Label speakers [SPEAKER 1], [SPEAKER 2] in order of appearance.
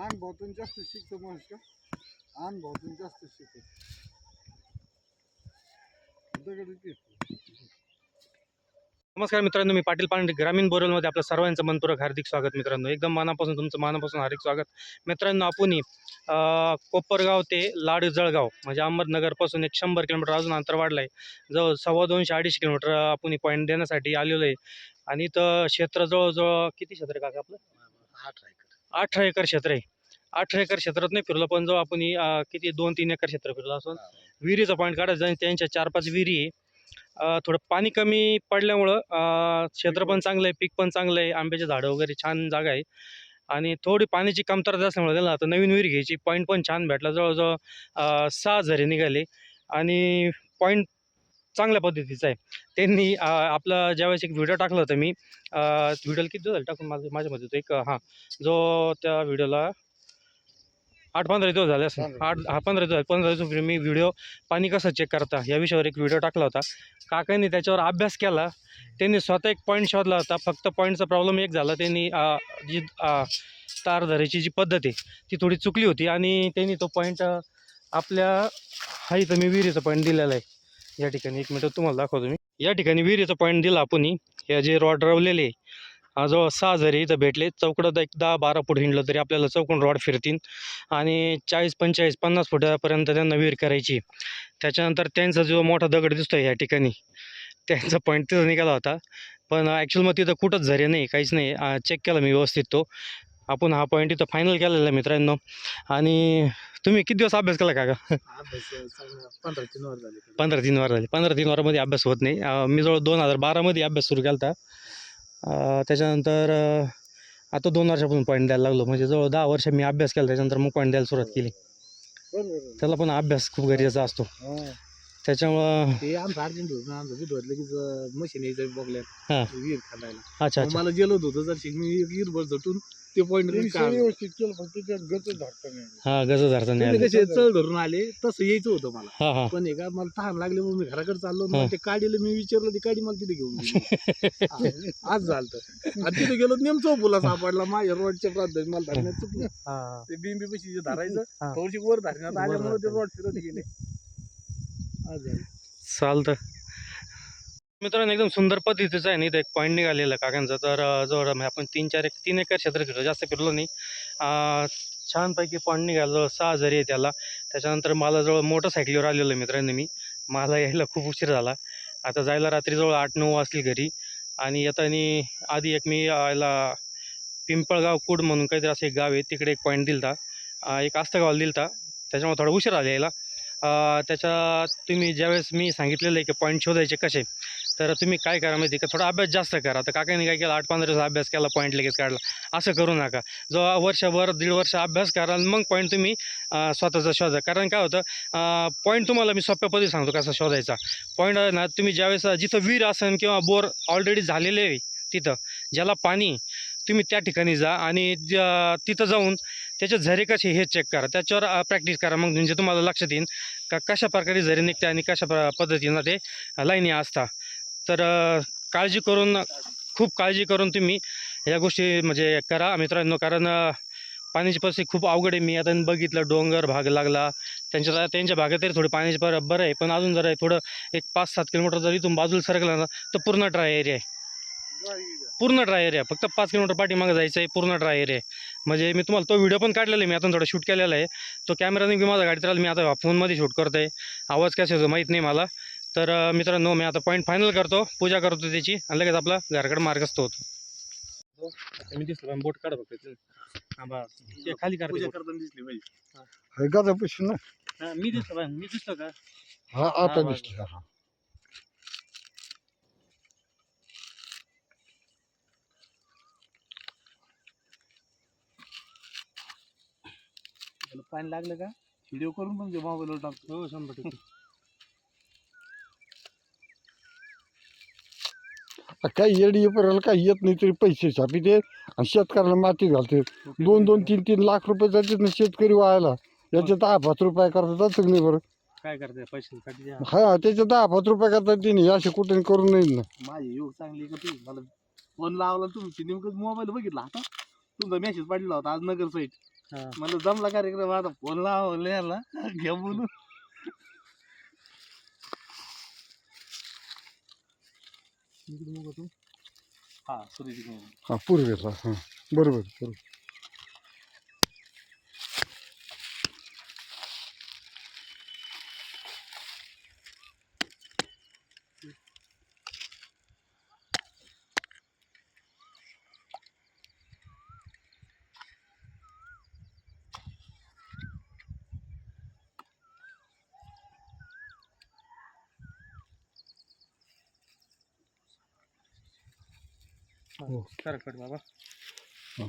[SPEAKER 1] अनुभवातून जास्त शिकतो माणूस का अनुभवातून जास्त शिकतो दगड.
[SPEAKER 2] नमस्कार मित्रांनो मी पाटील पांडे ग्रामीण बोरलमध्ये आपलं सर्वांचं मनपूर्वक हार्दिक स्वागत मित्रांनो एकदम मनापासून तुमचं मनापासून हार्दिक स्वागत मित्रांनो आपण कोपरगाव ते लाड जळगाव म्हणजे अहमदनगरपासून एक शंभर किलोमीटर अजून अंतर वाढलं आहे जवळ सव्वा दोनशे अडीचशे किलोमीटर आपण पॉईंट देण्यासाठी आलेलो आहे आणि इथं क्षेत्र जवळजवळ किती क्षेत्र काका आपलं अठरा एकर क्षेत्र आहे. अठरा एकर क्षेत्रात नाही फिरलो पण जवळ आपण किती दोन तीन एकर क्षेत्र फिरलो असून विहिरीचा पॉईंट काढायचा आणि त्यांच्या चार पाच विहिरी आहे. थोडं पाणी कमी पडल्यामुळं क्षेत्र पण चांगलं आहे पीक पण चांगलं आहे आंब्याचे झाडं वगैरे छान जागा आहे. आणि थोडी पाण्याची कमतरता असल्यामुळे त्याला आता नवीन विहीर घ्यायची पॉईंट पण छान भेटला. जवळजवळ सहा झरे निघाले. आणि पॉईंट चांगल्या पद्धतीचा आहे. त्यांनी आपला ज्यावेळेस एक व्हिडिओ टाकला होता मी व्हिडिओला किती दिवस झाले टाकून माझं माझ्या मध्ये तो एक हां जो त्या व्हिडिओला आठ पंधरा दिवस झाले असं आठ हा पंधरा दिवस पंधरा दिवस मी व्हिडिओ पाणी कसं चेक करता या विषयावर एक व्हिडिओ टाकला होता. काकांनी त्याच्यावर अभ्यास केला. त्यांनी स्वतः एक पॉईंट शोधला होता. फक्त पॉईंटचा प्रॉब्लेम एक झाला. त्यांनी जी तार धरायची जी पद्धत आहे ती थोडी चुकली होती. आणि त्यांनी तो पॉईंट आपल्या हा इथं मी विहिरीचा पॉईंट दिलेला आहे. या ठिकाणी एक मिनिट तुम्हाला दाखवतो मी. या ठिकाणी विहिरीचा पॉईंट दिला आपण. हे जे रॉड रवलेले जवळ सहा जरी इथं भेटले चौकडं एक दहा बारा फूट हिंडलं तरी आपल्याला चौकून रॉड फिरतील. आणि चाळीस पंचेचाळीस पन्नास फुटापर्यंत त्यांना विहीर करायची त्याच्यानंतर त्यांचा जो मोठा दगड दिसतो या ठिकाणी त्यांचा पॉईंट तिथं निघाला होता. पण ॲक्च्युअल मग तिथं कुठंच झरे नाही काहीच नाही. चेक केला मी व्यवस्थित तो. आपण हा पॉईंट इथं फायनल केलेला आहे मित्रांनो. आणि तुम्ही किती दिवस अभ्यास केला काका?
[SPEAKER 1] पंधरा तीन वर झाले
[SPEAKER 2] पंधरा तीन वार झाले. पंधरा तीन वारामध्ये अभ्यास होत नाही. मी जवळ दोन हजार बारामध्ये अभ्यास सुरू केला होता. त्याच्यानंतर आता दोन वर्षापासून पॉईंट द्यायला लागलो. म्हणजे जवळ दहा वर्ष मी अभ्यास केला. त्याच्यानंतर मग पॉईंट द्यायला सुरुवात केली. त्याला पण अभ्यास खूप गरजेचा असतो.
[SPEAKER 1] हा.
[SPEAKER 2] त्याच्यामुळं
[SPEAKER 3] मशीन
[SPEAKER 2] अच्छा
[SPEAKER 3] मला जेलत होतं. जर मी झटून ते पॉईंट
[SPEAKER 1] तीन सगळं व्यवस्थित केलं फक्त त्यात गच धरता नाही आलं.
[SPEAKER 2] हां गज धरता नाही आलं.
[SPEAKER 3] कसे चढ धरून आले तसं यायचं होतं मला
[SPEAKER 2] हां हां
[SPEAKER 3] पण हे का मला तहान लागले मग मी घराकडे चाललो
[SPEAKER 2] हा.
[SPEAKER 3] मग ते काडीला मी विचारलं ती काडी मला तिथे घेऊन गेली हा, आज झालं आणि तिथे गेलो नेमचो फुला सापडला माझ्या रोडच्या प्रांतात मला धरण्यात चुकलं
[SPEAKER 2] हां
[SPEAKER 3] ते बिंबी पशी जे धरायचं. थोडीशी वर धरण्यात आल्यामुळे ते. रोड फिरत गेले आज झालं
[SPEAKER 2] चालतं मित्रांनो एकदम सुंदर पद्धतीचं आहे नाही एक पॉईंट निघालेला काकांचा. तर जवळ म्हणजे आपण तीन चार एक तीन एकर क्षेत्र फिरलो जास्त फिरलो नाही. छानपैकी पॉईंट निघाला जवळ सहा जरी आहे त्याला. त्याच्यानंतर मला जवळ मोटरसायकलीवर आलेलो मित्रांनो मी. मला यायला खूप उशीर झाला. आता जायला रात्री जवळ आठ नऊ वाजली घरी. आणि येताना आधी एक मी यायला याला पिंपळगाव कुड म्हणून काहीतरी असं एक गाव आहे तिकडे एक पॉईंट दिलता. होता एक आस्तगावाला दिलता. त्याच्यामुळे थोडा उशीर आला यायला. त्याच्या तुम्ही ज्यावेळेस मी सांगितलेलं आहे की पॉईंट शोधायचे कसे? तर तुम्ही काय करा माहिती का? थोडा अभ्यास जास्त करा. आता काकाने काय केलं? आठ पंधरा दिवस अभ्यास केला पॉईंट लगेच काढला. असं करू नका. जो वर्षभर दीड वर्ष अभ्यास करा आणि मग पॉईंट तुम्ही स्वतःचा शोधा. कारण काय होतं पॉईंट तुम्हाला मी सोप्या पद्धती सांगतो कसा शोधायचा. पॉईंट ना तुम्ही ज्यावेळेस जिथं विहीर असेल किंवा बोर ऑलरेडी झालेले आहे तिथं ज्याला पाणी तुम्ही त्या ठिकाणी जा आणि तिथं जाऊन त्याचे झरे कसे हे चेक करा. त्याच्यावर प्रॅक्टिस करा. मग म्हणजे तुम्हाला लक्षात येईल का कशा प्रकारे झरे निघते आणि कशा प्र पद्धतीनं ते लाईनी असतात तर काळजी करून खूप काळजी करून तुम्ही या गोष्टी म्हणजे करा. मित्रांनो कारण पाण्याची परिस्थिती खूप अवघड आहे. मी आता बघितलं डोंगर भाग लागला. त्यांच्या त्यांच्या भागात तरी थोडी पाण्याची पर बरं आहे. पण अजून जरा थोडं एक पाच सात किलोमीटर जर इथून बाजूला सरकला ना तर पूर्ण ड्राय एरिया आहे. पूर्ण ड्राय एरिया फक्त पाच किलोमीटर पाठीमागं जायचं आहे पूर्ण ड्राय एरिया आहे. म्हणजे मी तुम्हाला तो व्हिडिओ पण काढलेला आहे. मी आता थोडा शूट केलेला आहे. तो कॅमेराने मी माझा गाडीत राहिला मी आता फोनमध्ये शूट करत आहे आवाज कसा होतो माहीत नाही मला. तर मित्रांनो मी आता पॉईंट फायनल करतो. पूजा करतो त्याची आणि लगेच आपला घराकडे मार्गस्थ होतो. मी दिसलो बोट काढ फक्त हा खाली
[SPEAKER 3] करताना दिसली पाहिजे
[SPEAKER 1] हे. गाजा पुशी ना.
[SPEAKER 2] हा, मी दिसलो मी दिसलो का?
[SPEAKER 1] हा आता
[SPEAKER 2] हा,
[SPEAKER 1] दिसला हा
[SPEAKER 3] पाणी लागलं का? व्हिडिओ करून पण मोबाईलवर टाकतो.
[SPEAKER 2] हो शंभर टक्के.
[SPEAKER 1] आता काही येडी येपर्यंत काही येत नाही तरी पैसे छापी ते आणि शेतकऱ्याला माती घालते. दोन दोन तीन तीन लाख रुपये जातात ना शेतकरी व्हायला. याचे दहा पाच रुपये करता जातात नाही बरं.
[SPEAKER 2] काय करते पैशासाठी द्या.
[SPEAKER 1] हा त्याचे दहा पाच रुपये करतात तिने. असे कुठे करू नये ना.
[SPEAKER 3] माझी योग चांगली का तू? मला फोन लावला तुमची. नेमकं मोबाईल बघितला आता तुमचा मेसेज पडला होता आज नगर साईट
[SPEAKER 2] हा.
[SPEAKER 3] म्हणलं जमला कार्यक्रम आता फोन लावले घ्या बोलून इकडे बघा तू. हा सुरेश इकडे बघा.
[SPEAKER 1] हा पूर्वेला हां बरोबर बरोबर हो.
[SPEAKER 2] सरकट बाबा
[SPEAKER 1] हां